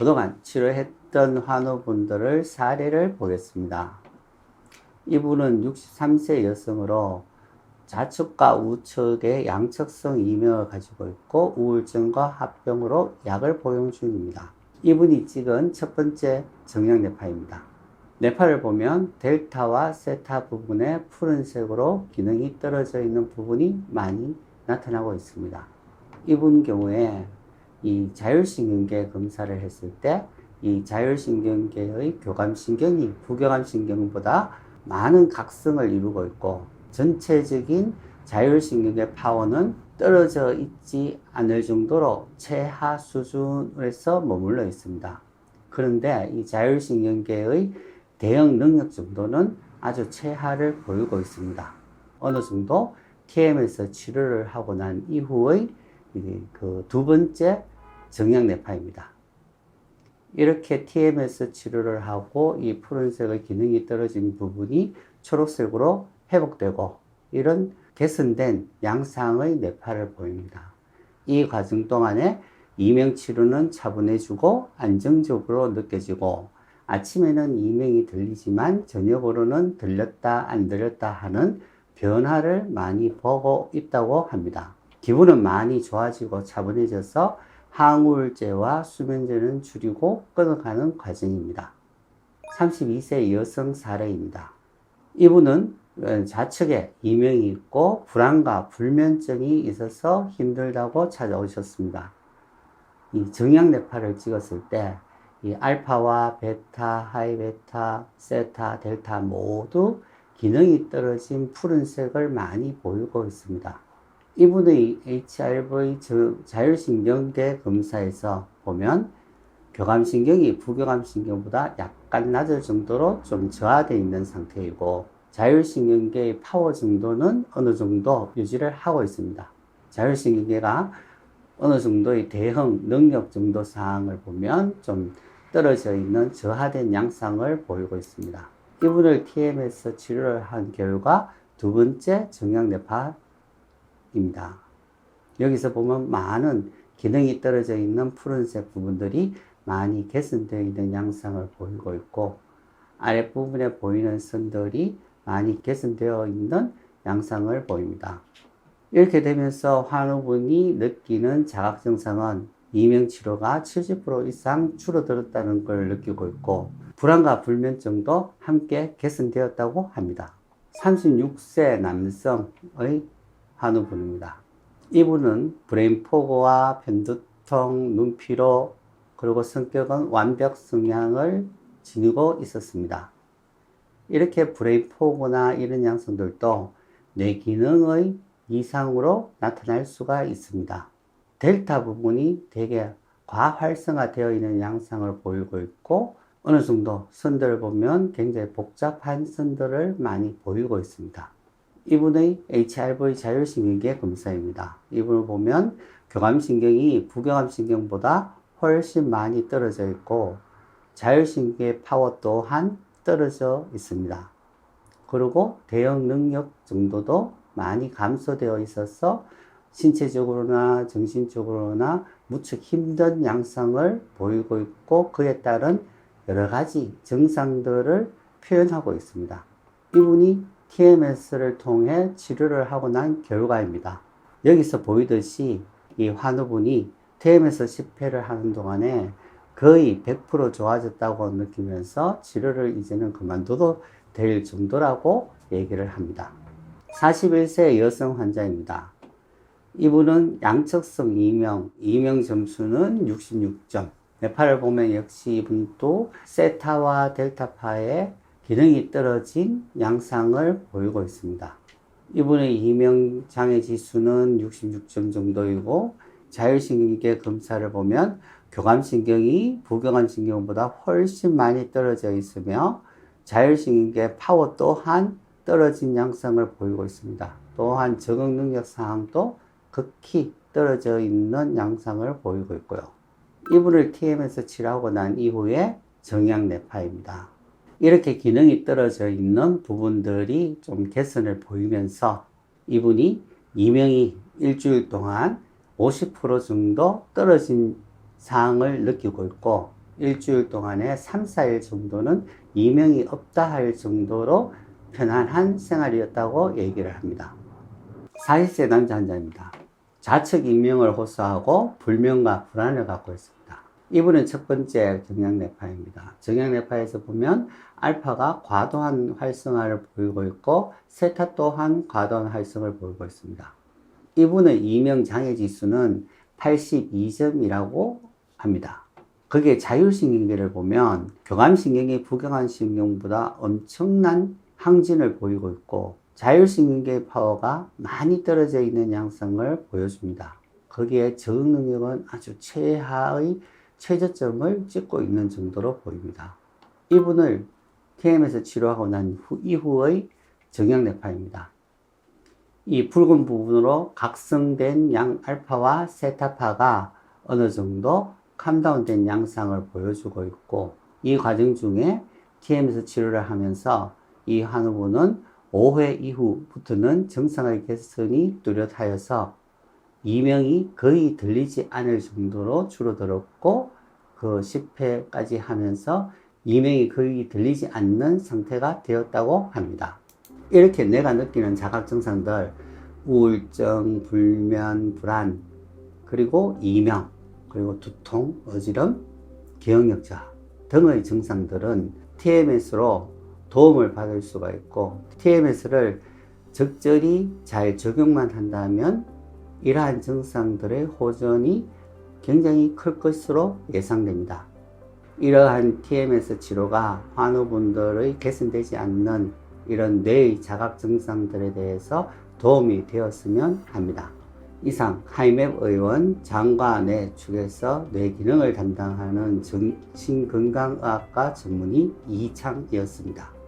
그동안 치료했던 환우분들을 사례를 보겠습니다. 이분은 63세 여성으로 좌측과 우측의 양측성 이명을 가지고 있고 우울증과 합병으로 약을 복용 중입니다. 이분이 찍은 첫 번째 정형 뇌파입니다. 뇌파를 보면 델타와 세타 부분에 푸른색으로 기능이 떨어져 있는 부분이 많이 나타나고 있습니다. 이분 경우에 이 자율신경계 검사를 했을 때 이 자율신경계의 교감신경이 부교감신경보다 많은 각성을 이루고 있고 전체적인 자율신경계 파워는 떨어져 있지 않을 정도로 최하 수준에서 머물러 있습니다. 그런데 이 자율신경계의 대응 능력 정도는 아주 최하를 보이고 있습니다. 어느 정도 TM에서 치료를 하고 난 이후의 그 두 번째 정형 뇌파입니다. 이렇게 TMS 치료를 하고 이 푸른색의 기능이 떨어진 부분이 초록색으로 회복되고 이런 개선된 양상의 뇌파를 보입니다. 이 과정 동안에 이명 치료는 차분해지고 안정적으로 느껴지고 아침에는 이명이 들리지만 저녁으로는 들렸다 안 들렸다 하는 변화를 많이 보고 있다고 합니다. 기분은 많이 좋아지고 차분해져서 항우울제와 수면제는 줄이고 끊어가는 과정입니다. 32세 여성 사례입니다. 이분은 좌측에 이명이 있고 불안과 불면증이 있어서 힘들다고 찾아오셨습니다. 이 정약 뇌파를 찍었을 때 이 알파와 베타, 하이 베타, 세타, 델타 모두 기능이 떨어진 푸른색을 많이 보이고 있습니다. 이분의 HRV 자율신경계 검사에서 보면 교감신경이 부교감신경보다 약간 낮을 정도로 좀 저하되어 있는 상태이고 자율신경계의 파워 정도는 어느 정도 유지를 하고 있습니다. 자율신경계가 어느 정도의 대응 능력 정도 사항을 보면 좀 떨어져 있는 저하된 양상을 보이고 있습니다. 이분을 TM에서 치료를 한 결과 두 번째 정형뇌파 입니다. 여기서 보면 많은 기능이 떨어져 있는 푸른색 부분들이 많이 개선되어 있는 양상을 보이고 있고 아랫부분에 보이는 선들이 많이 개선되어 있는 양상을 보입니다. 이렇게 되면서 환우분이 느끼는 자각 증상은 이명 치료가 70% 이상 줄어들었다는 걸 느끼고 있고 불안과 불면증도 함께 개선되었다고 합니다. 36세 남성의 환우분입니다. 이분은 브레인 포고와 편두통, 눈피로 그리고 성격은 완벽 성향을 지니고 있었습니다. 이렇게 브레인 포고나 이런 양성들도 뇌 기능의 이상으로 나타날 수가 있습니다. 델타 부분이 되게 과활성화되어 있는 양상을 보이고 있고 어느 정도 선들을 보면 굉장히 복잡한 선들을 많이 보이고 있습니다. 이분의 HRV 자율신경계 검사입니다. 이분을 보면 교감신경이 부교감신경보다 훨씬 많이 떨어져 있고 자율신경의 파워 또한 떨어져 있습니다. 그리고 대응 능력 정도도 많이 감소되어 있어서 신체적으로나 정신적으로나 무척 힘든 양상을 보이고 있고 그에 따른 여러 가지 증상들을 표현하고 있습니다. 이분이 TMS를 통해 치료를 하고 난 결과입니다. 여기서 보이듯이 이 환우분이 TMS 10회를 하는 동안에 거의 100% 좋아졌다고 느끼면서 치료를 이제는 그만둬도 될 정도라고 얘기를 합니다. 41세 여성 환자입니다. 이분은 양측성 이명, 이명 점수는 66점. 네팔을 보면 역시 이분도 세타와 델타파의 기능이 떨어진 양상을 보이고 있습니다. 이분의 이명 장애 지수는 66점 정도이고 자율신경계 검사를 보면 교감신경이 부교감신경보다 훨씬 많이 떨어져 있으며 자율신경계 파워 또한 떨어진 양상을 보이고 있습니다. 또한 적응 능력 사항도 극히 떨어져 있는 양상을 보이고 있고요. 이분을 TM에서 치료하고 난 이후에 정약 뇌파입니다. 이렇게 기능이 떨어져 있는 부분들이 좀 개선을 보이면서 이분이 이명이 일주일 동안 50% 정도 떨어진 사항을 느끼고 있고 일주일 동안에 3, 4일 정도는 이명이 없다 할 정도로 편안한 생활이었다고 얘기를 합니다. 40세 남자 환자입니다. 좌측 인명을 호소하고 불면과 불안을 갖고 있습니다. 이분은 첫 번째 정량내파입니다. 정량내파에서 보면 알파가 과도한 활성화를 보이고 있고 세타 또한 과도한 활성을 보이고 있습니다. 이분의 이명 장애 지수는 82점이라고 합니다. 거기에 자율신경계를 보면 교감신경이 부경한 신경보다 엄청난 항진을 보이고 있고 자율신경계의 파워가 많이 떨어져 있는 양상을 보여줍니다. 거기에 적응 능력은 아주 최하의 최저점을 찍고 있는 정도로 보입니다. 이분을 TM에서 치료하고 난 후, 이후의 정형내파입니다. 이 붉은 부분으로 각성된 양 알파와 세타파가 어느 정도 캄다운된 양상을 보여주고 있고 이 과정 중에 TM에서 치료를 하면서 이 한우분은 5회 이후부터는 정상의 개선이 뚜렷하여서 이명이 거의 들리지 않을 정도로 줄어들었고 그 10회까지 하면서 이명이 거의 들리지 않는 상태가 되었다고 합니다. 이렇게 내가 느끼는 자각 증상들 우울증, 불면, 불안, 그리고 이명, 그리고 두통, 어지럼, 기억력자 등의 증상들은 TMS로 도움을 받을 수가 있고 TMS를 적절히 잘 적용만 한다면 이러한 증상들의 호전이 굉장히 클 것으로 예상됩니다. 이러한 TMS 치료가 환우분들의 개선되지 않는 이런 뇌의 자각 증상들에 대해서 도움이 되었으면 합니다. 이상 하이맵 의원 장과 뇌 축에서 뇌 기능을 담당하는 정신건강의학과 전문의 이창이었습니다.